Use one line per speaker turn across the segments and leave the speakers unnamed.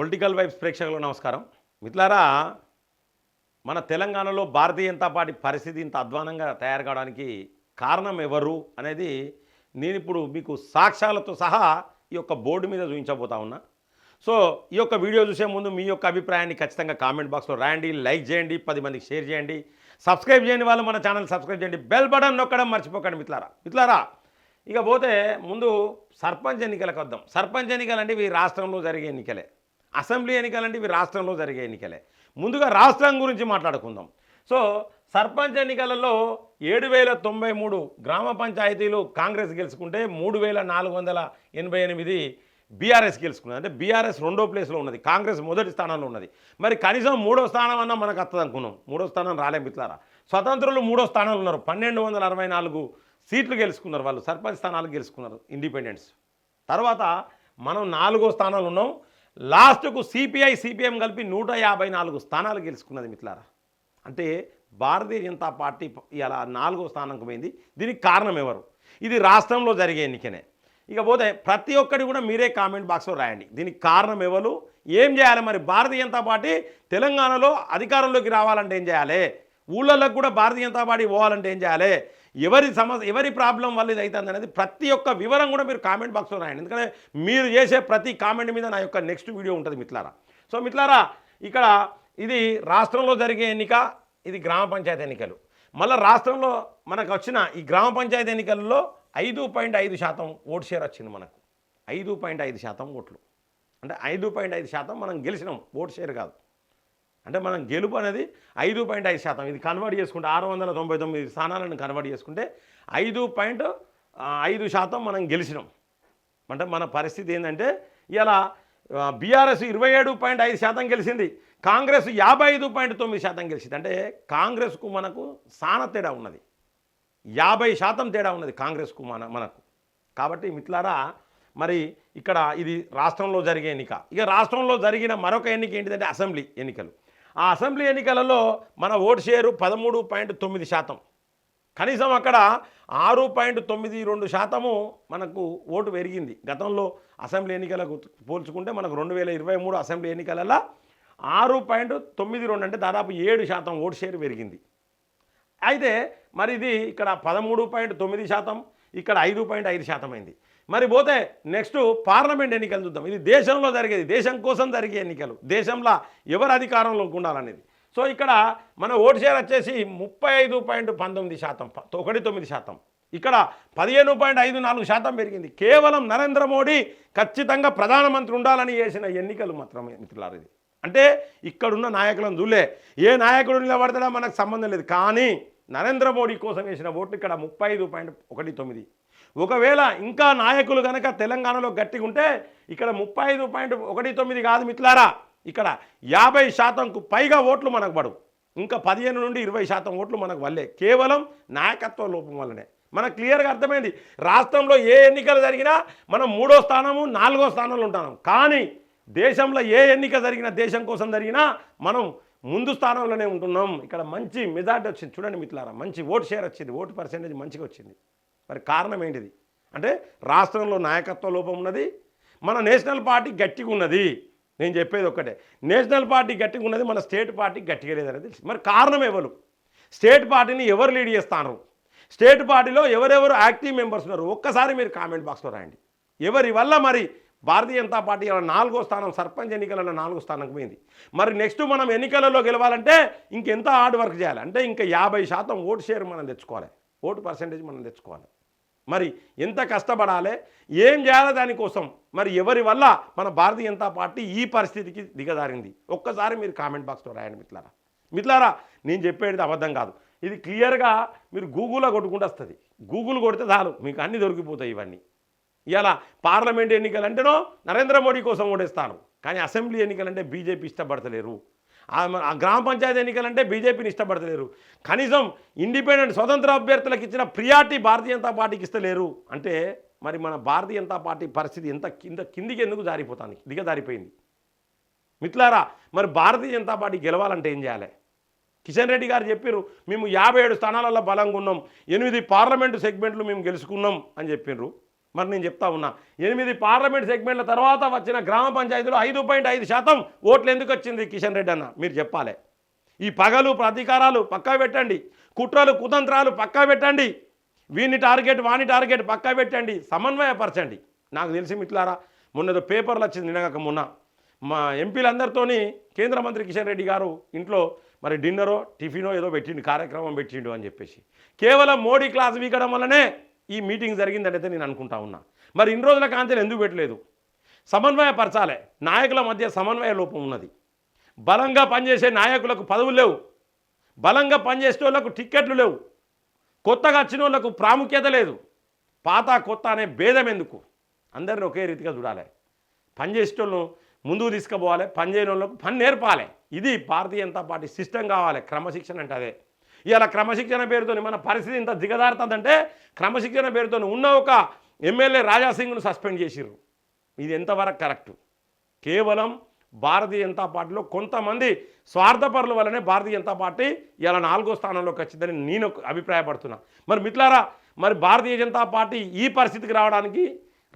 Political vibes ప్రేక్షకులకు నమస్కారం. మిత్రులారా మన తెలంగాణలో భారతీయ జనతా పార్టీ పరిస్థితి ఇంత అధ్వానంగా తయారు కావడానికి కారణం ఎవరు అనేది నేను ఇప్పుడు మీకు సాక్ష్యాలతో సహా ఈ యొక్క బోర్డు మీద చూపించబోతా ఉన్నా. సో ఈ యొక్క వీడియో చూసే ముందు మీ యొక్క అభిప్రాయాన్ని ఖచ్చితంగా కామెంట్ బాక్స్లో రాయండి లైక్ చేయండి పది మందికి షేర్ చేయండి. సబ్స్క్రైబ్ చేయని వాళ్ళు మన ఛానల్ సబ్స్క్రైబ్ చేయండి. బెల్ బటన్ నొక్కడం మర్చిపోకండి మిత్రులారా. మిత్రులారా ఇక పోతే ముందు సర్పంచ్ ఎన్నికలకు వద్దాం. సర్పంచ్ ఎన్నికలు అంటే ఇవి రాష్ట్రంలో జరిగే ఎన్నికలే. అసెంబ్లీ ఎన్నికలంటే ఇవి రాష్ట్రంలో జరిగే ఎన్నికలే. ముందుగా రాష్ట్రం గురించి మాట్లాడుకుందాం. సో సర్పంచ్ ఎన్నికలలో ఏడు వేల తొంభై మూడు గ్రామ పంచాయతీలు కాంగ్రెస్ గెలుచుకుంటే మూడు వేల నాలుగు వందల ఎనభై ఎనిమిది బీఆర్ఎస్ గెలుచుకున్నది. అంటే బీఆర్ఎస్ రెండో ప్లేస్లో ఉన్నది. కాంగ్రెస్ మొదటి స్థానంలో ఉన్నది. మరి కనీసం మూడో స్థానం అన్న మనకు వస్తుంది అనుకున్నాం. మూడో స్థానం రాలే మిత్రులారా? స్వతంత్రులు మూడో స్థానంలో ఉన్నారు. పన్నెండు వందల అరవై నాలుగు సీట్లు గెలుచుకున్నారు వాళ్ళు. సర్పంచ్ స్థానాలు గెలుచుకున్నారు. ఇండిపెండెన్స్ తర్వాత మనం నాలుగో స్థానాలు ఉన్నాం. లాస్ట్కు సిపిఐ సిపిఎం కలిపి నూట యాభై నాలుగు స్థానాలు గెలుచుకున్నది మిత్రులారా. అంటే భారతీయ జనతా పార్టీ ఇలా నాలుగో స్థానంకు పోయింది. దీనికి కారణం ఎవరు? ఇది రాష్ట్రంలో జరిగే ఎన్నికనే. ఇక పోతే ప్రతి ఒక్కటి కూడా మీరే కామెంట్ బాక్స్లో రాయండి. దీనికి కారణం ఎవరు? ఏం చేయాలి మరి? భారతీయ జనతా పార్టీ తెలంగాణలో అధికారంలోకి రావాలంటే ఏం చేయాలి? ఊళ్ళలోకి కూడా భారతీయ జనతా పార్టీ పోవాలంటే ఏం చేయాలి? ఎవరి సమస్య ఎవరి ప్రాబ్లం వల్ల ఇది అవుతుంది అనేది ప్రతి ఒక్క వివరం కూడా మీరు కామెంట్ బాక్స్లో రాయండి. ఎందుకంటే మీరు చేసే ప్రతి కామెంట్ మీద నా యొక్క నెక్స్ట్ వీడియో ఉంటుంది మిత్లారా సో మిత్లారా ఇక్కడ ఇది రాష్ట్రంలో జరిగే ఎన్నిక ఇది గ్రామ పంచాయతీ ఎన్నికలు. మళ్ళీ రాష్ట్రంలో మనకు వచ్చిన ఈ గ్రామ పంచాయతీ ఎన్నికల్లో ఐదు పాయింట్ ఐదు శాతం ఓటు షేర్ వచ్చింది మనకు. ఐదు పాయింట్ ఐదు శాతం ఓట్లు. అంటే ఐదు పాయింట్ ఐదు శాతం మనం గెలిచినాం ఓటు షేర్ కాదు. అంటే మనం గెలుపు అనేది ఐదు పాయింట్ ఐదు శాతం. ఇది కన్వర్ట్ చేసుకుంటే ఆరు వందల తొంభై తొమ్మిది స్థానాలను కన్వర్ట్ చేసుకుంటే ఐదు పాయింట్ ఐదు శాతం మనం గెలిచినాం. అంటే మన పరిస్థితి ఏంటంటే ఇలా బీఆర్ఎస్ ఇరవై ఏడు పాయింట్ ఐదు శాతం గెలిచింది కాంగ్రెస్ యాభై ఐదు పాయింట్ తొమ్మిది శాతం గెలిచింది. అంటే కాంగ్రెస్కు మనకు సాన తేడా ఉన్నది. యాభై శాతం తేడా ఉన్నది కాంగ్రెస్కు మన మనకు. కాబట్టి మిత్రులారా మరి ఇక్కడ ఇది రాష్ట్రంలో జరిగే ఎన్నిక. ఇక రాష్ట్రంలో జరిగిన మరొక ఎన్నిక ఏంటిదంటే అసెంబ్లీ ఎన్నికలు. ఆ అసెంబ్లీ ఎన్నికలలో మన ఓటు షేరు పదమూడు పాయింట్ తొమ్మిది శాతం. కనీసం అక్కడ ఆరు పాయింట్ తొమ్మిది రెండు శాతము మనకు ఓటు పెరిగింది. గతంలో అసెంబ్లీ ఎన్నికలకు పోల్చుకుంటే మనకు రెండు వేల ఇరవై మూడు అసెంబ్లీ ఎన్నికలలో ఆరు పాయింట్ తొమ్మిది రెండు అంటే దాదాపు ఏడు శాతం ఓటు షేర్ పెరిగింది. అయితే మరి ఇది ఇక్కడ పదమూడు పాయింట్ తొమ్మిది శాతం ఇక్కడ ఐదు పాయింట్ ఐదు శాతం అయింది. మరి పోతే నెక్స్ట్ పార్లమెంట్ ఎన్నికలు చూద్దాం. ఇది దేశంలో జరిగేది దేశం కోసం జరిగే ఎన్నికలు దేశంలో ఎవరు అధికారంలోకి ఉండాలనేది. సో ఇక్కడ మన ఓటు షేర్ వచ్చేసి ముప్పై ఐదు పాయింట్ పంతొమ్మిది శాతం ఒకటి తొమ్మిది శాతం. ఇక్కడ పదిహేను పాయింట్ ఐదు నాలుగు శాతం పెరిగింది. కేవలం నరేంద్ర మోడీ ఖచ్చితంగా ప్రధానమంత్రి ఉండాలని చేసిన ఎన్నికలు మాత్రమే మిత్రులారు ఇది. అంటే ఇక్కడున్న నాయకులను చూలే ఏ నాయకుడు నిలబడతాడో మనకు సంబంధం లేదు. కానీ నరేంద్ర మోడీ కోసం వేసిన ఓట్లు ఇక్కడ ముప్పై ఐదు పాయింట్ ఒకటి తొమ్మిది. ఒకవేళ ఇంకా నాయకులు కనుక తెలంగాణలో గట్టిగా ఉంటే ఇక్కడ ముప్పై ఐదు పాయింట్ ఒకటి తొమ్మిది కాదు మిత్రులారా. ఇక్కడ యాభై శాతంకు పైగా ఓట్లు మనకు పడవు. ఇంకా పదిహేను నుండి ఇరవై శాతం ఓట్లు మనకు వల్లే కేవలం నాయకత్వ లోపం వల్లనే. మనకు క్లియర్గా అర్థమైంది. రాష్ట్రంలో ఏ ఎన్నికలు జరిగినా మనం మూడో స్థానము నాలుగో స్థానంలో ఉంటాం కానీ దేశంలో ఏ ఎన్నిక జరిగినా దేశం కోసం జరిగినా మనం ముందు స్థానంలోనే ఉంటున్నాం. ఇక్కడ మంచి మెజార్టీ వచ్చింది. చూడండి మిత్రులారా మంచి ఓటు షేర్ వచ్చింది. ఓటు పర్సెంటేజ్ మంచిగా వచ్చింది. మరి కారణం ఏంటిది? అంటే రాష్ట్రంలో నాయకత్వ లోపం ఉన్నది మన నేషనల్ పార్టీ గట్టిగా ఉన్నది. నేను చెప్పేది ఒక్కటే. నేషనల్ పార్టీ గట్టిగా ఉన్నది మన స్టేట్ పార్టీ గట్టిగా లేదనేది తెలుసు. మరి కారణం ఎవరు? స్టేట్ పార్టీని ఎవరు లీడ్ చేస్తారు స్టేట్ పార్టీలో ఎవరెవరు యాక్టివ్ మెంబర్స్ ఉన్నారు? ఒక్కసారి మీరు కామెంట్ బాక్స్లో రాయండి. ఎవరి వల్ల మరి భారతీయ జనతా పార్టీ నాలుగో స్థానం సర్పంచ్ ఎన్నికలలో నాలుగో స్థానంకి పోయింది? మరి నెక్స్ట్ మనం ఎన్నికలలో గెలవాలంటే ఇంకెంత హార్డ్ వర్క్ చేయాలి? అంటే ఇంకా యాభై శాతం ఓటు షేర్ మనం తెచ్చుకోవాలి. ఓటు పర్సెంటేజ్ మనం తెచ్చుకోవాలి. మరి ఎంత కష్టపడాలి? ఏం చేయాలి దానికోసం? మరి ఎవరి వల్ల మన భారతీయ జనతా పార్టీ ఈ పరిస్థితికి దిగజారింది? ఒక్కసారి మీరు కామెంట్ బాక్స్లో రాయండి మిత్రులారా. మిత్రులారా నేను చెప్పేది అబద్ధం కాదు. ఇది క్లియర్గా మీరు గూగుల్లో కొట్టుకుంటూ వస్తుంది. గూగుల్ కొడితే చాలు. మీకు అన్నీ దొరికిపోతాయి ఇవన్నీ. ఇలా పార్లమెంట్ ఎన్నికలు అంటేనో నరేంద్ర మోడీ కోసం ఓడేస్తాను కానీ అసెంబ్లీ ఎన్నికలంటే బీజేపీ ఇష్టపడతలేరు. ఆ ఆ గ్రామ పంచాయతీ ఎన్నికలంటే బీజేపీని ఇష్టపడతలేరు. కనీసం ఇండిపెండెంట్ స్వతంత్ర అభ్యర్థులకు ఇచ్చిన ప్రియారిటీ భారతీయ జనతా పార్టీకి ఇస్తలేరు. అంటే మరి మన భారతీయ జనతా పార్టీ పరిస్థితి ఎంత కింద కిందికి ఎందుకు జారిపోతాను దిగజారిపోయింది మిత్రులారా మరి భారతీయ జనతా పార్టీ గెలవాలంటే ఏం చేయాలి? కిషన్ రెడ్డి గారు చెప్పారు మేము యాభై ఏడు స్థానాలలో బలంగా ఉన్నాం ఎనిమిది పార్లమెంటు సెగ్మెంట్లు మేము గెలుచుకున్నాం అని చెప్పినారు మరి నేను చెప్తా ఉన్నా. ఎనిమిది పార్లమెంట్ సెగ్మెంట్ల తర్వాత వచ్చిన గ్రామ పంచాయతీలో ఐదు పాయింట్ ఐదు శాతం ఓట్లు ఎందుకు వచ్చింది కిషన్ రెడ్డి అన్న? మీరు చెప్పాలి. ఈ పగలు ప్రతీకారాలు పక్కా పెట్టండి. కుట్రలు కుతంత్రాలు పక్కా పెట్టండి. వీని టార్గెట్ వాని టార్గెట్ పక్కా పెట్టండి. సమన్వయపరచండి. నాకు తెలిసి మిట్లారా మొన్న ఏదో పేపర్లు వచ్చింది నిన్నగాక మొన్న. మా ఎంపీలందరితోని కేంద్ర మంత్రి కిషన్ రెడ్డి గారు ఇంట్లో మరి డిన్నరో టిఫినో ఏదో పెట్టిండు కార్యక్రమం పెట్టిండు అని చెప్పేసి. కేవలం మోడీ క్లాస్ వీకడం వల్లనే ఈ మీటింగ్ జరిగిందనైతే నేను అనుకుంటా ఉన్నా. మరి ఇన్ని రోజుల కాంచెలు ఎందుకు పెట్టలేదు? సమన్వయపరచాలి నాయకుల మధ్య సమన్వయ లోపం ఉన్నది. బలంగా పనిచేసే నాయకులకు పదవులు లేవు. బలంగా పనిచేసే వాళ్ళకు టిక్కెట్లు లేవు. కొత్తగా వచ్చిన వాళ్ళకు ప్రాముఖ్యత లేదు. పాత కొత్త అనే భేదం ఎందుకు? అందరిని ఒకే రీతిగా చూడాలి. పనిచేసేటోళ్ళను ముందుకు తీసుకుపోవాలి. పనిచేయని వాళ్ళకు పని నేర్పాలి. ఇది భారతీయ జనతా పార్టీ సిస్టమ్ కావాలి. క్రమశిక్షణ అంటే అదే. ఇలా క్రమశిక్షణ పేరుతో మన పరిస్థితి ఇంత దిగదారుతుందంటే క్రమశిక్షణ పేరుతో ఉన్న ఒక ఎమ్మెల్యే రాజాసింగ్ను సస్పెండ్ చేసిర్రు. ఇది ఎంతవరకు కరెక్టు? కేవలం భారతీయ జనతా పార్టీలో కొంతమంది స్వార్థపరుల వల్లనే భారతీయ జనతా పార్టీ ఇలా నాలుగో స్థానంలోకి వచ్చిందని నేను అభిప్రాయపడుతున్నా. మరి మిట్లారా మరి భారతీయ జనతా పార్టీ ఈ పరిస్థితికి రావడానికి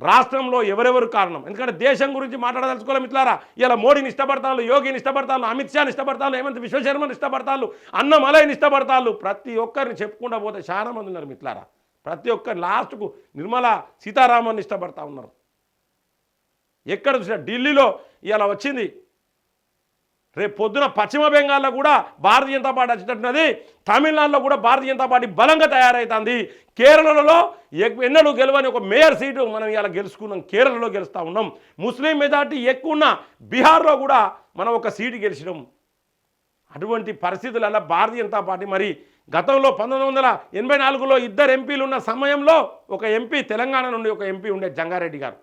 రాష్ట్రంలో ఎవరెవరు కారణం? ఎందుకంటే దేశం గురించి మాట్లాడదలుచుకోవాలి మిట్లారా ఇలా మోడీని ఇష్టపడతాను యోగిని ఇష్టపడతాను అమిత్ షాని ఇష్టపడతాను హేమంత్ విశ్వశర్మని ఇష్టపడతాను అన్నమలైని ఇష్టపడతాను ప్రతి ఒక్కరిని చెప్పుకుండా పోతే చాలా మంది ఉన్నారు మిట్లారా ప్రతి ఒక్కరు లాస్ట్కు నిర్మలా సీతారామన్ ఇష్టపడతా ఉన్నారు. ఎక్కడ చూసినా ఢిల్లీలో ఇలా వచ్చింది రేపు పొద్దున పశ్చిమ బెంగాల్లో కూడా భారతీయ జనతా పార్టీ వచ్చినట్టున్నది తమిళనాడులో కూడా భారతీయ జనతా పార్టీ బలంగా తయారవుతుంది కేరళలో ఎన్నడూ గెలవని ఒక మేయర్ సీటు మనం ఇలా గెలుచుకున్నాం కేరళలో గెలుస్తూ ఉన్నాం. ముస్లిం మెజార్టీ ఎక్కువ ఉన్న బీహార్లో కూడా మనం ఒక సీటు గెలిచినాం. అటువంటి పరిస్థితులలో భారతీయ జనతా పార్టీ మరి గతంలో పంతొమ్మిది వందల ఎనభై నాలుగులో ఇద్దరు ఎంపీలు ఉన్న సమయంలో ఒక ఎంపీ తెలంగాణ నుండి ఒక ఎంపీ ఉండే జంగారెడ్డి గారు.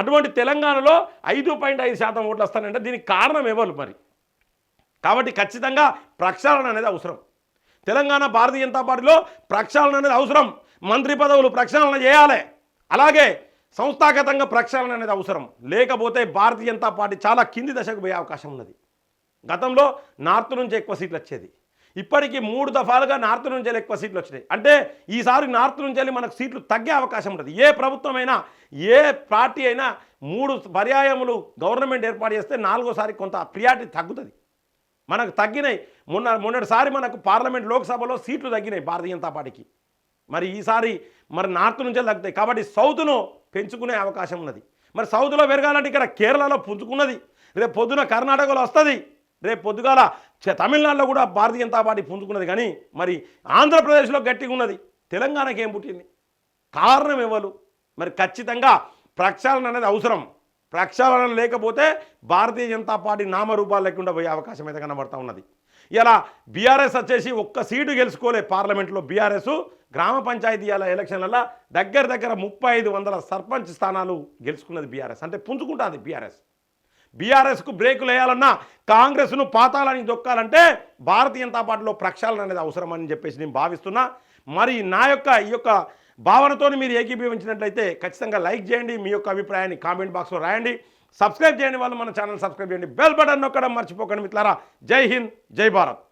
అటువంటి తెలంగాణలో ఐదు పాయింట్ ఐదు శాతం ఓట్లు వస్తానంటే దీనికి కారణం ఎవరు మరి? కాబట్టి ఖచ్చితంగా ప్రక్షాళన అనేది అవసరం. తెలంగాణ భారతీయ జనతా పార్టీలో ప్రక్షాళన అనేది అవసరం. మంత్రి పదవులు ప్రక్షాళన చేయాలి. అలాగే సంస్థాగతంగా ప్రక్షాళన అనేది అవసరం. లేకపోతే భారతీయ జనతా పార్టీ చాలా కింది దశకు పోయే అవకాశం ఉన్నది. గతంలో నార్త్ నుంచి ఎక్కువ సీట్లు వచ్చేది. ఇప్పటికీ మూడు దఫాలుగా నార్త్ నుంచి వెళ్ళి ఎక్కువ సీట్లు వచ్చినాయి. అంటే ఈసారి నార్త్ నుంచి వెళ్ళి మనకు సీట్లు తగ్గే అవకాశం ఉంటుంది ఏ ప్రభుత్వమైనా ఏ పార్టీ అయినా మూడు పర్యాయములు గవర్నమెంట్ ఏర్పాటు చేస్తే నాలుగోసారి కొంత ప్రియారిటీ తగ్గుతుంది. మనకు తగ్గినాయి. మొన్న మొన్నటిసారి మనకు పార్లమెంట్ లోక్సభలో సీట్లు తగ్గినాయి భారతీయ జనతా పార్టీకి. మరి ఈసారి మరి నార్త్ నుంచే తగ్గుతాయి. కాబట్టి సౌత్ను పెంచుకునే అవకాశం ఉన్నది. మరి సౌత్లో పెరగాలంటే ఇక్కడ కేరళలో పుంజుకున్నది. రేపు పొద్దున కర్ణాటకలో వస్తుంది. రేపు పొద్దుగాల చ- తమిళనాడులో కూడా భారతీయ జనతా పార్టీ పుంజుకున్నది. కానీ మరి ఆంధ్రప్రదేశ్లో గట్టిగా ఉన్నది. తెలంగాణకి ఏం పుట్టింది? కారణం ఎవరు? మరి ఖచ్చితంగా ప్రక్షాళన అనేది అవసరం. ప్రక్షాళన లేకపోతే భారతీయ జనతా పార్టీ నామరూపాలు లేకుండా పోయే అవకాశం అయితే కనబడతా ఉన్నది. ఇలా బీఆర్ఎస్ వచ్చేసి ఒక్క సీటు గెలుచుకోలే పార్లమెంట్లో బీఆర్ఎస్ గ్రామ పంచాయతీల ఎలక్షన్లలో దగ్గర దగ్గర ముప్పై ఐదు వందల సర్పంచ్ స్థానాలు గెలుచుకున్నది బీఆర్ఎస్. అంటే పుంజుకుంటుంది బీఆర్ఎస్. బీఆర్ఎస్కు బ్రేకులు వేయాలన్నా కాంగ్రెస్ను పాతాలని దొక్కాలంటే భారతీయ జనతా పార్టీలో ప్రక్షాళన అనేది అవసరమని చెప్పేసి నేను భావిస్తున్నా. మరి నా యొక్క ఈ యొక్క భావనతో మీరు ఏకీభవించినట్లయితే ఖచ్చితంగా లైక్ చేయండి మీ యొక్క అభిప్రాయాన్ని కామెంట్ బాక్స్లో రాయండి. సబ్స్క్రైబ్ చేయండి వాళ్ళు మన ఛానల్ సబ్స్క్రైబ్ చేయండి. బెల్ బటన్ నొక్కడం మర్చిపోకండి మిత్రులారా. జై హింద్ జై భారత్.